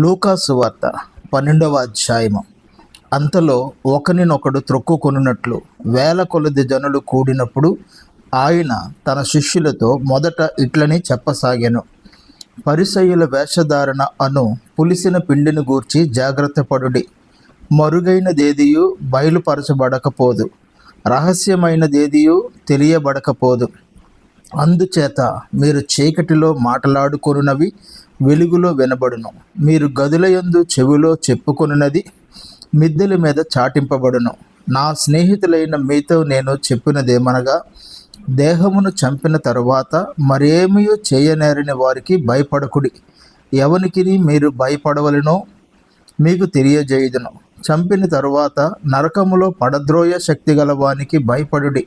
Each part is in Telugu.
లూకాసు వార్త పన్నెండవ అధ్యాయము. అంతలో ఒకరినొకడు త్రొక్కుకొనున్నట్లు వేల కొలది జనులు కూడినప్పుడు ఆయన తన శిష్యులతో మొదట ఇట్లని చెప్పసాగాను. పరిసయ్యుల వేషధారణ అను పులిసిన పిండిని గూర్చి జాగ్రత్త పడుడి. మరుగైనదేదియు బయలుపరచబడకపోదు. రహస్యమైనదేదియు తెలియబడకపోదు. అందుచేత మీరు చీకటిలో మాట్లాడుకొనున్నవి వెలుగులో వినబడును. మీరు గదులయందు చెవిలో చెప్పుకొనున్నది మిద్దెల మీద చాటింపబడును. నా స్నేహితులైన మీతో నేను చెప్పినదేమనగా దేహమును చంపిన తరువాత మరేమీ చేయనేరని వారికి భయపడకుడి. ఎవనికి మీరు భయపడవలనో మీకు తెలియజేయుదును. చంపిన తరువాత నరకములో పడద్రోయ శక్తి గలవానికి భయపడుడి.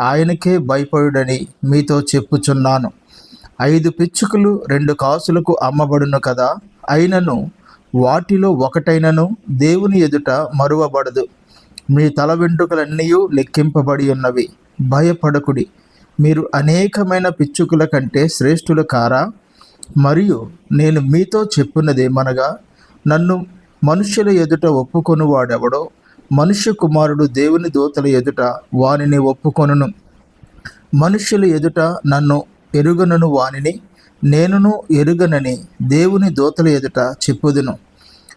ఆయనకే భయపడుడని మీతో చెప్పుచున్నాను. ఐదు పిచ్చుకలు రెండు కాసులకు అమ్మబడును కదా? అయినను వాటిలో ఒకటైనను దేవుని ఎదుట మరువబడదు. మీ తల వెంట్రుకలన్నీ లెక్కింపబడి ఉన్నవి. భయపడకుడి. మీరు అనేకమైన పిచ్చుకల కంటే శ్రేష్ఠులు కారా? మరియు నేను మీతో చెప్పున్నదేమనగా నన్ను మనుష్యుల ఎదుట ఒప్పుకొని వాడెవడో మనుష్య కుమారుడు దేవుని దూతల ఎదుట వానిని ఒప్పుకొనును. మనుష్యుల ఎదుట నన్ను ఎరుగనను వానిని నేనును ఎరుగనని దేవుని దూతల ఎదుట చెప్పుదును.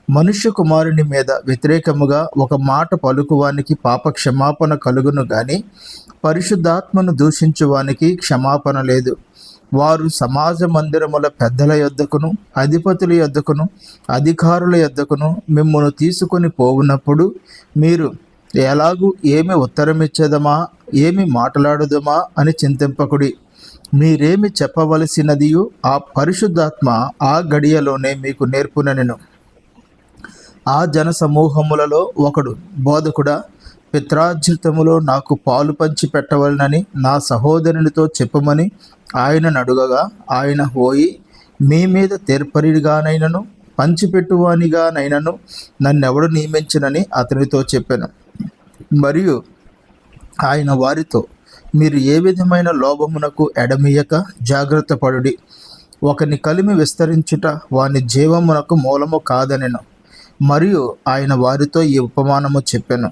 మనుష్య కుమారుని మీద వ్యతిరేకముగా ఒక మాట పలుకువానికి పాప క్షమాపణ కలుగును గాని పరిశుద్ధాత్మను దూషించువానికి క్షమాపణ లేదు. వారు సమాజ మందిరముల పెద్దల యొద్దకును అధిపతుల యొద్దకును అధికారుల యొద్దకును మిమ్మల్ని తీసుకొని పోవునప్పుడు మీరు ఎలాగూ ఏమి ఉత్తరమిచ్చేదమా ఏమి మాట్లాడదమా అని చింతింపకుడి. మీరేమి చెప్పవలసినదియు ఆ పరిశుద్ధాత్మ ఆ గడియలోనే మీకు నేర్పునెను. ఆ జన సమూహములలో ఒకడు బోధకుడా పిత్రార్జితములో నాకు పాలు పంచి పెట్టవలనని నా సహోదరునితో చెప్పమని ఆయనను అడుగగా ఆయన పోయి మీ మీద తెర్పరిగానైనను పంచిపెట్టువానిగానైనను నన్నెవడు నియమించనని అతనితో చెప్పాను. మరియు ఆయన వారితో మీరు ఏ విధమైన లోభమునకు ఎడమియక జాగ్రత్త పడుడి ఒకని కలిమి విస్తరించుట వాని జీవమునకు మూలము కాదనెను. మరియు ఆయన వారితో ఈ ఉపమానము చెప్పాను.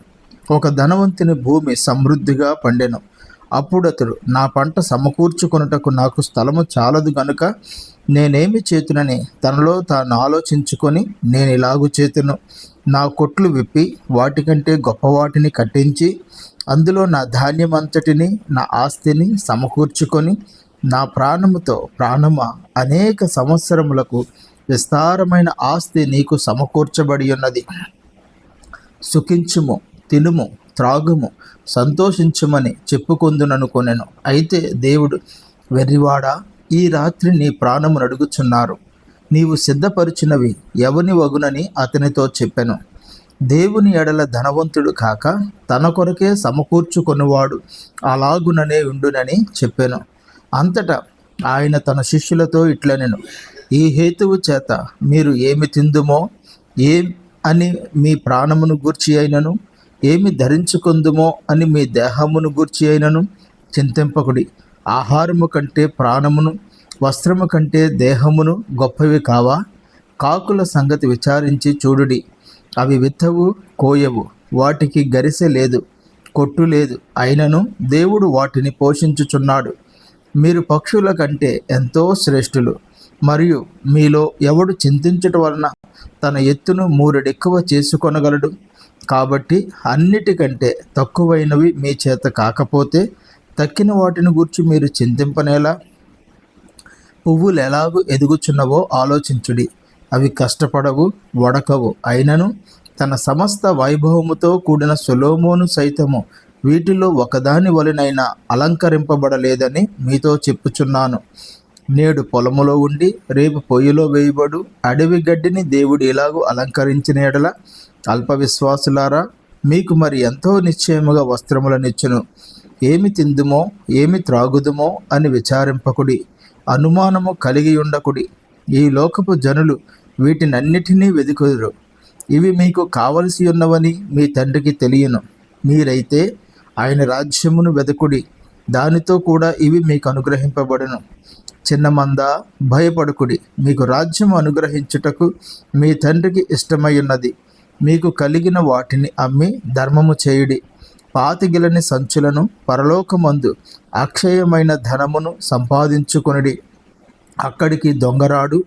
ఒక ధనవంతుని భూమి సమృద్ధిగా పండెను. అప్పుడు అతడు నా పంట సమకూర్చుకొనుటకు నాకు స్థలము చాలదు గనుక నేనేమి చేతునని తనలో తాను ఆలోచించుకొని నేను ఇలాగు చేతును. నా కొట్లు విప్పి వాటికంటే గొప్ప వాటిని కట్టించి అందులో నా ధాన్యం అంతటిని నా ఆస్తిని సమకూర్చుకొని నా ప్రాణముతో ప్రాణమ అనేక సంవత్సరములకు విస్తారమైన ఆస్తి నీకు సమకూర్చబడి ఉన్నది. సుఖించుము తినుము త్రాగుము సంతోషించుమని చెప్పుకొందుననుకొనెను. అయితే దేవుడు వెర్రివాడా ఈ రాత్రి నీ ప్రాణము నడుగుచున్నారు. నీవు సిద్ధపరిచినవి ఎవని వగునని అతనితో చెప్పెను. దేవుని ఎడల ధనవంతుడు కాక తన కొరకే సమకూర్చుకొనివాడు అలాగుననే ఉండునని చెప్పాను. అంతటా ఆయన తన శిష్యులతో ఇట్లనెను. ఈ హేతువు చేత మీరు ఏమి తిందుమో ఏం అని మీ ప్రాణమును గూర్చి అయినను ఏమి ధరించుకుందుమో అని మీ దేహమును గూర్చి అయినను చింతింపకుడి. ఆహారము కంటే ప్రాణమును వస్త్రము కంటే దేహమును గొప్పవి కావా? కాకుల సంగతి విచారించి చూడుడి. అవి విత్తవు కోయవు వాటికి గరిసె లేదు కొట్టు లేదు. అయినను దేవుడు వాటిని పోషించుచున్నాడు. మీరు పక్షుల కంటే ఎంతో శ్రేష్ఠులు. మరియు మీలో ఎవడు చింతించటం వలన తన ఎత్తును మూరెడెక్కువ చేసుకొనగలడు? కాబట్టి అన్నిటికంటే తక్కువైనవి మీ చేత కాకపోతే తక్కిన వాటిని గురించి మీరు చింతింపనేలా? పువ్వులు ఎలాగూ ఎదుగుచున్నవో ఆలోచించుడి. అవి కష్టపడవు వడకవు. అయినను తన సమస్త వైభవముతో కూడిన సొలోమోను సైతము వీటిలో ఒకదాని వలనైనా అలంకరింపబడలేదని మీతో చెప్పుచున్నాను. నేడు పొలములో ఉండి రేపు పొయ్యిలో వేయబడు అడవి గడ్డిని దేవుడు ఎలాగూ అలంకరించిన ఎడల అల్ప విశ్వాసులారా మీకు మరి ఎంతో నిశ్చయముగా వస్త్రములనిచ్చును. ఏమి తిందుమో ఏమి త్రాగుదుమో అని విచారింపకుడి అనుమానము కలిగి ఉండకుడి. ఈ లోకపు జనులు వీటినన్నిటినీ వెదుకుదురు. ఇవి మీకు కావలసి ఉన్నవని మీ తండ్రికి తెలియను. మీరైతే ఆయన రాజ్యమును వెదకుడి. దానితో కూడా ఇవి మీకు అనుగ్రహింపబడును. చిన్నమంద భయపడుకుడి. మీకు రాజ్యం అనుగ్రహించుటకు మీ తండ్రికి ఇష్టమయ్యున్నది మీకు కలిగిన వాటిని అమ్మి ధర్మము చేయుడి. పాతిగిలని సంచులను పరలోకమందు అక్షయమైన ధనమును సంపాదించుకొనిడి. అక్కడికి దొంగరాడు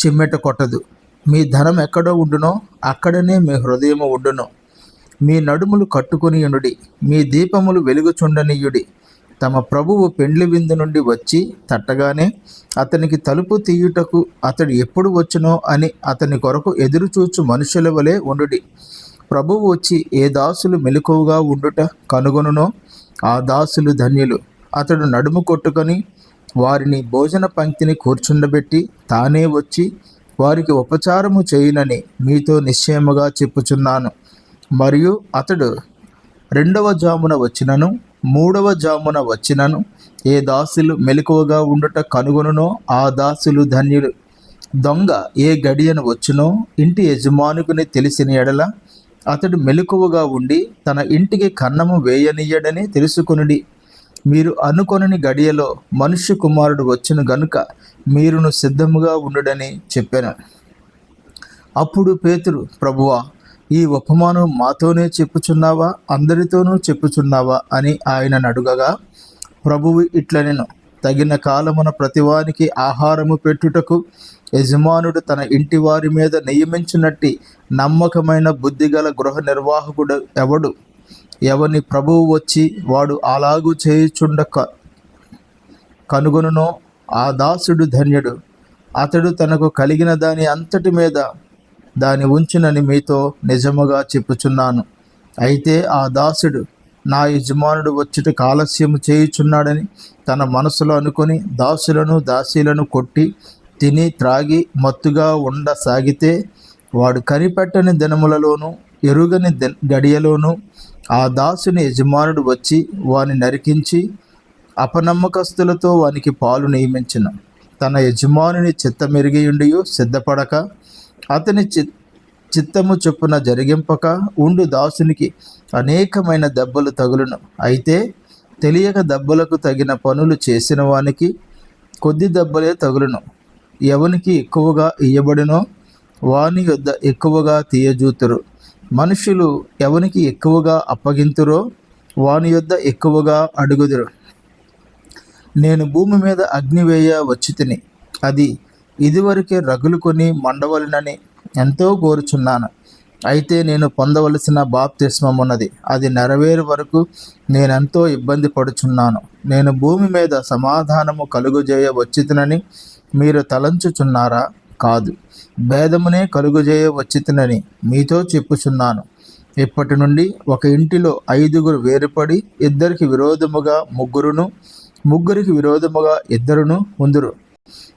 చిమ్మెట కొట్టదు. మీ ధనం ఎక్కడో ఉండునో అక్కడనే మీ హృదయము ఉండును. మీ నడుములు కట్టుకుని ఉండుడి మీ దీపములు వెలుగుచుండనీయుడి. తమ ప్రభువు పెండ్లి విందు నుండి వచ్చి తట్టగానే అతనికి తలుపు తీయుటకు అతడు ఎప్పుడు వచ్చునో అని అతని కొరకు ఎదురుచూచు మనుషుల వలె ఉండుడి. ప్రభువు వచ్చి ఏ దాసులు మెలకువగా ఉండుట కనుగొనునో ఆ దాసులు ధన్యులు. అతడు నడుము కొట్టుకొని వారిని భోజన పంక్తిని కూర్చుండబెట్టి తానే వచ్చి వారికి ఉపచారము చేయునని మీతో నిశ్చయముగా చెప్పుచున్నాను. మరియు అతడు రెండవ జామున వచ్చినను మూడవ జామున వచ్చినను. ఏ దాసులు మెలకువగా ఉండుట కనుగొనునో ఆ దాసులు ధన్యుడు దొంగ ఏ గడియను వచ్చునో ఇంటి యజమానుకుని తెలిసిన ఎడల అతడు మెలకువగా ఉండి తన ఇంటికి కన్నము వేయనీయడని తెలుసుకునుడి. మీరు అనుకొనని గడియలో మనుష్య కుమారుడు వచ్చును గనుక మీరును సిద్ధముగా ఉండుడని చెప్పాను. అప్పుడు పేతురు ప్రభువా ఈ ఉపమానం మాతోనే చెప్పుచున్నావా? అందరితోనూ చెప్పుచున్నావా? అని ఆయన అడుగగా ప్రభువు ఇట్లనెను. తగిన కాలమున ప్రతివానికి ఆహారము పెట్టుటకు యజమానుడు తన ఇంటి వారి మీద నియమించినట్టి నమ్మకమైన బుద్ధిగల గృహ నిర్వాహకుడు ఎవడు? ఎవని ప్రభువు వచ్చి వాడు అలాగూ చేయుచుండ కనుగొనునో? ఆ దాసుడు ధన్యుడు. అతడు తనకు కలిగిన దాని అంతటి మీద దాని ఉంచునని మీతో నిజముగా చెప్పుచున్నాను. అయితే ఆ దాసుడు నా యజమానుడు వచ్చుట కాలస్యము చేయుచున్నాడని తన మనసులో అనుకొని దాసులను దాసీలను కొట్టి తిని త్రాగి మత్తుగా ఉండసాగితే వాడు కనిపెట్టని దినములలోనూ ఎరుగని గడియలోనూ ఆ దాసుని యజమానుడు వచ్చి వాని నరికించి అపనమ్మకస్తులతో వానికి పాలు నియమించిన. తన యజమానుని చిత్తమెరిగియుండి సిద్ధపడక అతని చి చిత్తము చొప్పున జరిగింపక ఉండు దాసునికి అనేకమైన దెబ్బలు తగులును. అయితే తెలియక దెబ్బలకు తగిన పనులు చేసిన వానికి కొద్ది దెబ్బలే తగులును. ఎవనికి ఎక్కువగా ఇయ్యబడినో వాని యొద్ద ఎక్కువగా తీయజూతురు. మనుషులు ఎవనికి ఎక్కువగా అప్పగింతురో వాని యొద్ద ఎక్కువగా అడుగుదురు. నేను భూమి మీద అగ్ని వేయ వచ్చి తిని అది ఇదివరకే రగులుకొని మండవలనని ఎంతో కోరుచున్నాను. అయితే నేను పొందవలసిన బాప్తిస్మం ఉన్నది అది నెరవేరు వరకు నేనెంతో ఇబ్బంది పడుచున్నాను. నేను భూమి మీద సమాధానము కలుగుజేయ వచ్చితనని మీరు తలంచుచున్నారా? కాదు. భేదమునే కలుగుజేయ వచ్చితనని మీతో చెప్పుచున్నాను. ఇప్పటి నుండి ఒక ఇంటిలో ఐదుగురు వేరుపడి ఇద్దరికి విరోధముగా ముగ్గురును ముగ్గురికి విరోధముగా ఇద్దరును ఉందురు.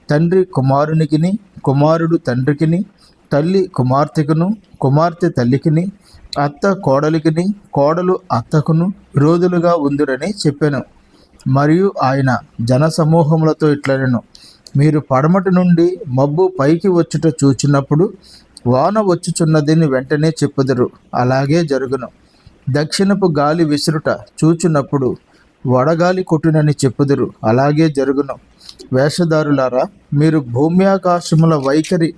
తండ్రి కుమారునికిని కుమారుడు తండ్రికిని తల్లి కుమార్తెకును కుమార్తె తల్లికిని అత్త కోడలికిని కోడలు అత్తకును విరోధులుగా ఉందిరని చెప్పాను. మరియు ఆయన జనసమూహములతో ఇట్లనెను. మీరు పడమటి నుండి మబ్బు పైకి వచ్చుట చూచినప్పుడు వాన వచ్చుచున్నదని వెంటనే చెప్పుదురు. అలాగే జరుగును. దక్షిణపు గాలి విసురుట చూచున్నప్పుడు వడగాలి కొట్టునని చెప్పుదురు. అలాగే జరుగును. వేషధారులారా మీరు భూమి ఆకాశముల వైఖరి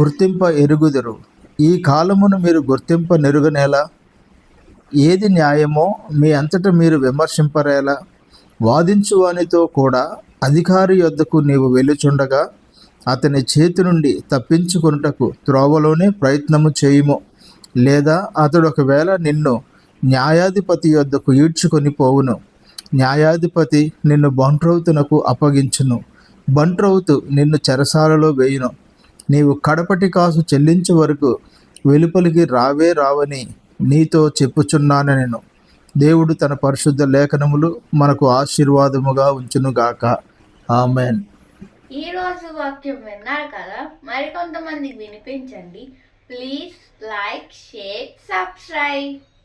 గుర్తింప ఎరుగుదురు. ఈ కాలమును మీరు గుర్తింప నెరుగనేలా? ఏది న్యాయమో మీ అంతట మీరు విమర్శింపరేలా? వాదించువానితో కూడా అధికారి యొద్దకు నీవు వెళ్ళుచుండగా అతని చేతి నుండి తప్పించుకొనుటకు త్రోవలోనే ప్రయత్నము చేయుము. లేదా అతడు ఒకవేళ నిన్ను న్యాయాధిపతి యొద్దకు ఈడ్చుకొని పోవును. న్యాయాధిపతి నిన్ను బంట్రౌతునకు అప్పగించును. బంట్రౌతు నిన్ను చెరసాలలో వేయును. నీవు కడపటి కాసు చెల్లించే వరకు వెలుపలికి రావే రావని నీతో చెప్పుచున్నాను నేను. దేవుడు తన పరిశుద్ధ లేఖనములు మనకు ఆశీర్వాదముగా ఉంచునుగాక ఆమెన్. ఈ రోజు వాక్యం విన్నారు కదా? మరికొంతమందికి వినిపించండి. Please like share subscribe.